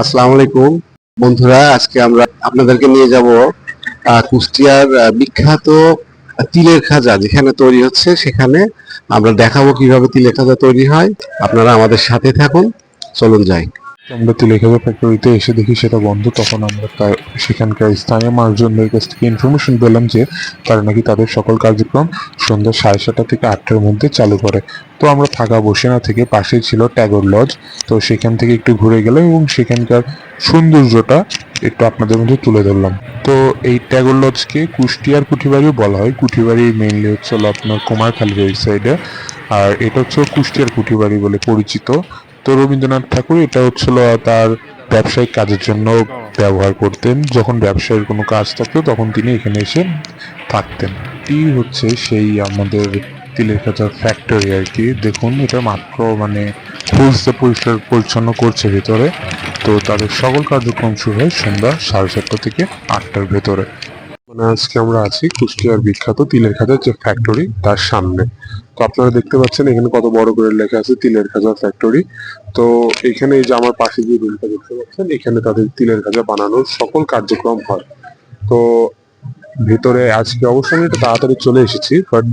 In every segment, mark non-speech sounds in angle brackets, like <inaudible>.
আসসালামু আলাইকুম। বন্ধুরা, আজকে আমরা আপনাদেরকে নিয়ে যাব কুষ্টিয়ার বিখ্যাত তিলের খাজা যেখানে তৈরি হচ্ছে, সেখানে আমরা দেখাবো কীভাবে তিলের খাজা তৈরি হয়। আপনারা আমাদের সাথে থাকুন। চলুন যাই। আমরা তিলেখাজা ফ্যাক্টরিতে এসে দেখি সেটা বন্ধ, তখন আমরা সেখানকার স্থানীয় মানুষজনদের কাছ থেকে ইনফরমেশন পেলাম যে তারা নাকি তাদের সকল কার্যক্রম সন্ধ্যা সাড়ে সাতটা থেকে আটটার মধ্যে চালু করে। তো আমরা থাকা বসে না থেকে পাশেই ছিল ট্যাগর লজ তো সেখান থেকে একটু ঘুরে গেলাম এবং সেখানকার সৌন্দর্যটা একটু আপনাদের মধ্যে তুলে ধরলাম। তো এই ট্যাগর লজকে কুষ্টিয়ার কুঠিবাড়িও বলা হয়। কুঠিবাড়ি মেইনলি হচ্ছে আপনার কুমারখালীর ওই সাইডে আর এটা হচ্ছে কুষ্টিয়ার কুঠিবাড়ি বলে পরিচিত। তো রবীন্দ্রনাথ ঠাকুর এটা হচ্ছিল তার ব্যবসায়িক কাজের জন্য ব্যবহার করতেন। যখন ব্যবসায়ের কোনো কাজ থাকতো তখন তিনি এখানে এসে থাকতেন। এটি হচ্ছে সেই আমাদের তিলের কাঁচার ফ্যাক্টরি আর কি। দেখুন, এটা মাত্র মানে খুলছে পরিষ্কার পরিচ্ছন্ন করছে ভেতরে। তো তাদের সকল কার্যক্রম শুরু হয় সন্ধ্যা সাড়ে চারটা থেকে আটটার ভেতরে। মানে আজকে আমরা আছি কুষ্টিয়ার বিখ্যাত তিলের খাজার যে ফ্যাক্টরি তার সামনে। তো আপনারা দেখতে পাচ্ছেন এখানে কত বড় করে লেখা আছে তিলের খাজা ফ্যাক্টরি তো এখানে এই যে আমার পাশে যে রুমটা দেখতে পাচ্ছেন, এখানে তাদের তিলের খাজা বানানোর সকল কার্যক্রম হয়। তো ভিতরে আজকে অবশ্য আমি একটু তাড়াতাড়ি চলে এসেছি বাট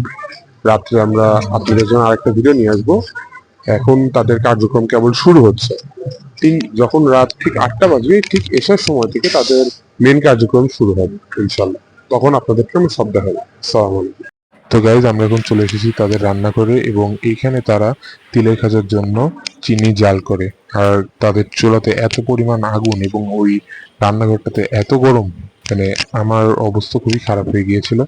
রাত্রে আমরা আপনাদের জন্য আরেকটা ভিডিও নিয়ে আসব। এখন তাদের কার্যক্রম কেবল শুরু হচ্ছে। ঠিক যখন রাত ঠিক আটটা বাজবে, ঠিক এসার সময় থেকে তাদের মেন কার্যক্রম শুরু হবে, ইনশাল্লাহ। তখন আপনাদেরকে আমি সব দেখাবো সালাম আলাইকুম। তো গাইজ আমরা এখন চলে এসেছি তাদের রান্না করে এবং এইখানে তারা তিলের খাজার জন্য চিনি জাল করে। আর তাদের চুলাতে এত পরিমাণ আগুন এবং ওই রান্নাঘরটাতে এত গরম মানে আমার অবস্থা খুবই খারাপ হয়ে গিয়েছিল।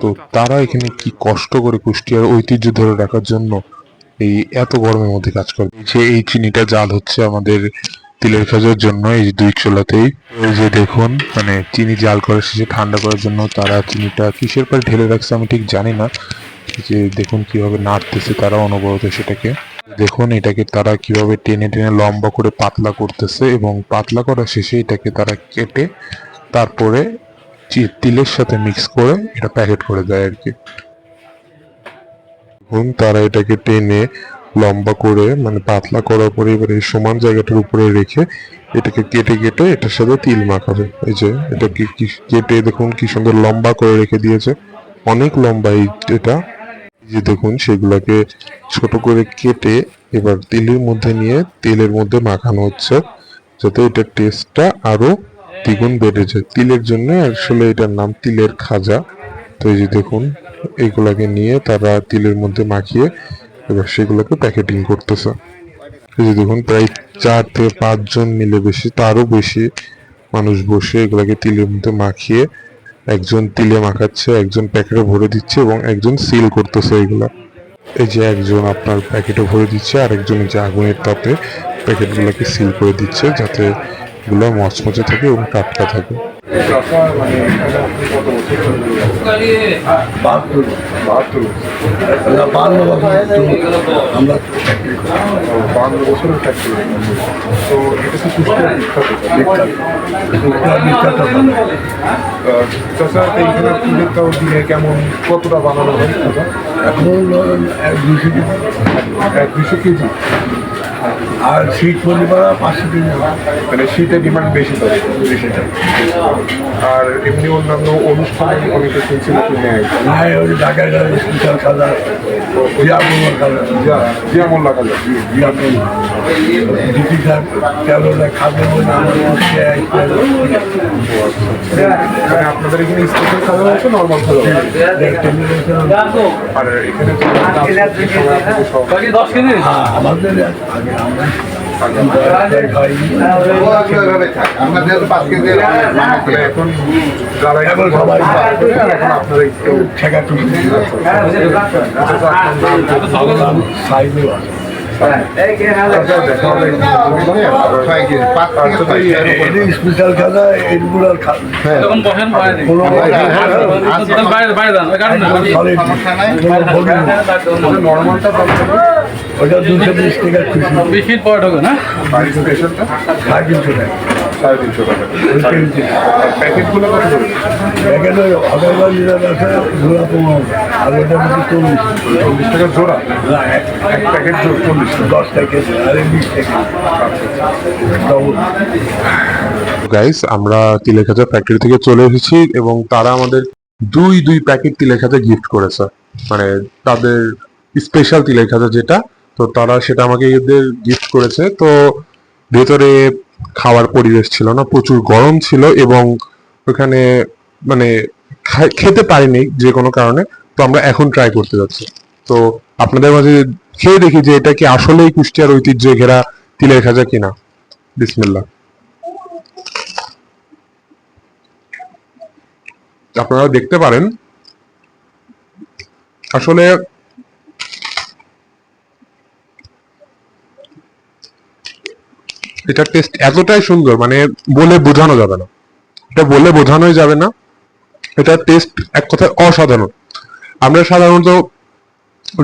তো তারা এখানে কি কষ্ট করে কুষ্টিয়ার ঐতিহ্য ধরে রাখার জন্য এই এত গরমের মধ্যে কাজ করে। যে এই চিনিটা জাল হচ্ছে আমাদের তিলের খাজার জন্য এই দুই চোলাতেই যে দেখুন মানে চিনি জাল করে শেষে ঠান্ডা করার জন্য তারা চিনিটা কিসের পর ঢেলে রাখছে আমি ঠিক জানি না। যে দেখুন কীভাবে নাড়তেছে তারা অনবরত সেটাকে। দেখুন এটাকে তারা কীভাবে টেনে টেনে লম্বা করে পাতলা করতেছে এবং পাতলা করা শেষে এটাকে তারা কেটে তারপরে তিলের সাথে মিক্স করে এটা প্যাকেট করে দেয় আর কি। দেখুন তারা এটাকে টেনে লম্বা করে মানে পাতলা করার পরে এবারে সমান জায়গাটার উপরে রেখে এটাকে কেটে কেটে এটার সাথে তিল মাখাবে। এই যে এটাকে কেটে দেখুন কি সুন্দর লম্বা করে রেখে দিয়েছে। অনেক লম্বা এই এটা। যে দেখুন সেগুলাকে ছোট করে কেটে এবার তিলের মধ্যে নিয়ে তেলের মধ্যে মাখানো হচ্ছে, যাতে এটার টেস্টটা আরও দ্বিগুণ বেড়েছে তিলের জন্য আসলে এটার নাম তিলের খাজা। তো এই যে দেখুন, এগুলাকে নিয়ে তারা তিলের মধ্যে মাখিয়ে এবার সেগুলোকে প্যাকেটিং করতেছে। এই যে দেখুন, প্রায় চার থেকে পাঁচজন মিলে বেশি, তারও বেশি মানুষ বসে এগুলাকে তিলের মধ্যে মাখিয়ে একজন তিলে মাখাচ্ছে, একজন প্যাকেটে ভরে দিচ্ছে এবং একজন সিল করতেছে এগুলা। এই যে একজন আপনার প্যাকেটে ভরে দিচ্ছে আর একজন যে আগুনের তাপে প্যাকেটগুলোকে সিল করে দিচ্ছে যাতে এগুলো মচমচে থাকে এবং টাটকা থাকে কেমন কতটা বানানো হয়? এখন এক দুশো কেজি এক দুশো কেজি আর শীত পরিবার পাঁচশো কেজি মানে শীতের ডিমান্ড বেশি থাকে বেশি আর এমনি অন্যান্য অনুষ্ঠানে অনেকে শুনছি নাকি না ওই গাড়ি স্পেশাল খাজা জিয়া মোল্লা খাজা জিয়া মোল্লা খাজা জিয়া মোল্লা। পক্ষে মানে আপনাদের এখানে স্পেশাল খাজা হচ্ছে নর্মাল এখন সবাই এখন আপনারা একটু ঠেকা টুকু আপনার নাম কি? সাইজে দেখা হবে তো এই- এটি স্পেশাল খাজা এইগুলো। তখন বসেন বাইরে কোনো বাইরে বাইরে যান ওই কারণে নর্মালটা ওটা দুশো বিশ টাকা বিশ মিনিট পরে ঢোকে না সাড়ে তিনশো টাকা সাড়ে তিনশো টাকা ওই কেজি আর প্যাকেটগুলো কত করে? এখানে হাজারবার লিটার আছে ঘোরা তোমার আর এটা হচ্ছে চল্লিশ। চল্লিশ টাকা জোড়া? না এক এক প্যাকেট চল্লিশ দশ প্যাকেট আর বিশ প্যাকেট। ডবল। গাইস আমরা তিলেখাজা ফ্যাক্টরি থেকে চলে এসেছি এবং তারা আমাদের দুই দুই প্যাকেট তিলেখাজা গিফট করেছে। মানে তাদের স্পেশাল তিলেখাজা যেটা তো তারা সেটা আমাকে এদের গিফট করেছে। তো ভেতরে খাওয়ার পরিবেশ ছিল না, প্রচুর গরম ছিল এবং ওখানে মানে খেতে পারিনি যে কোনো কারণে, তো আমরা এখন ট্রাই করতে যাচ্ছি। তো আপনাদের মাঝে খেয়ে দেখি যে এটা কি আসলেই কুষ্টিয়ার ঐতিহ্যে ঘেরা তিলের খাজা কিনা। বিসমিল্লাহ। আপনারা দেখতে পারেন। আসলে এটা টেস্ট এতটাই সুন্দর মানে বলে বোঝানো যাবে না। এটা বলে বোঝানোই যাবে না। এটা টেস্ট এক কথায় অসাধারণ। আমরা সাধারণত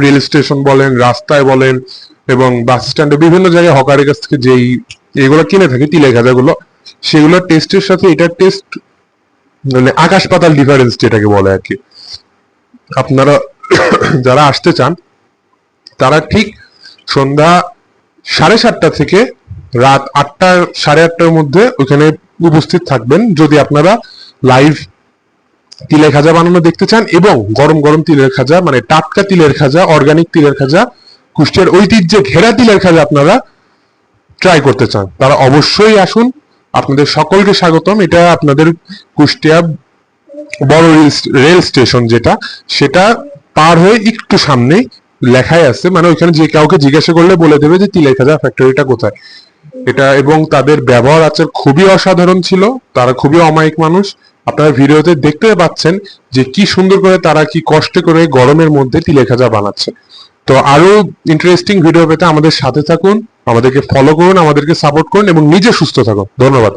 রেল স্টেশন বলেন, রাস্তায় বলেন এবং বাস স্ট্যান্ডে বিভিন্ন জায়গায় হকারের কাছ থেকে যেই এগুলো কিনে থাকি, তিলে খাজাগুলো সেগুলোর টেস্টের সাথে এটার টেস্ট মানে আকাশ পাতাল ডিফারেন্স যেটাকে বলে আর কি। আপনারা <coughs> যারা আসতে চান, তারা ঠিক সন্ধ্যা সাড়ে সাতটা থেকে রাত আটটা সাড়ে আটটার মধ্যে ওখানে উপস্থিত থাকবেন। যদি আপনারা লাইভ তিলের খাজা বানানো দেখতে চান এবং গরম গরম তিলের খাজা মানে টাটকা তিলের খাজা অর্গানিক তিলের খাজা, কুষ্টিয়ার ঐতিহ্যে ঘেরা তিলের খাজা আপনারা ট্রাই করতে চান, তারা অবশ্যই আসুন। আপনাদের সকলকে স্বাগতম। এটা আপনাদের কুষ্টিয়া বড় রেল স্টেশন যেটা, সেটা পার হয়ে একটু সামনে লেখাই আছে। মানে ওইখানে যে কাউকে জিজ্ঞাসা করলে বলে দেবে যে তিলেখাজা ফ্যাক্টরিটা কোথায়। এটা এবং তাদের ব্যবহার আচার খুবই অসাধারণ ছিল, তারা খুবই অমায়িক মানুষ। আপনারা ভিডিওতে দেখতে পাচ্ছেন যে কি সুন্দর করে তারা কি কষ্ট করে গরমের মধ্যে তিলে খাজা বানাচ্ছে। তো আরও ইন্টারেস্টিং ভিডিও পেতে আমাদের সাথে থাকুন, আমাদেরকে ফলো করুন, আমাদেরকে সাপোর্ট করুন এবং নিজে সুস্থ থাকুন। ধন্যবাদ।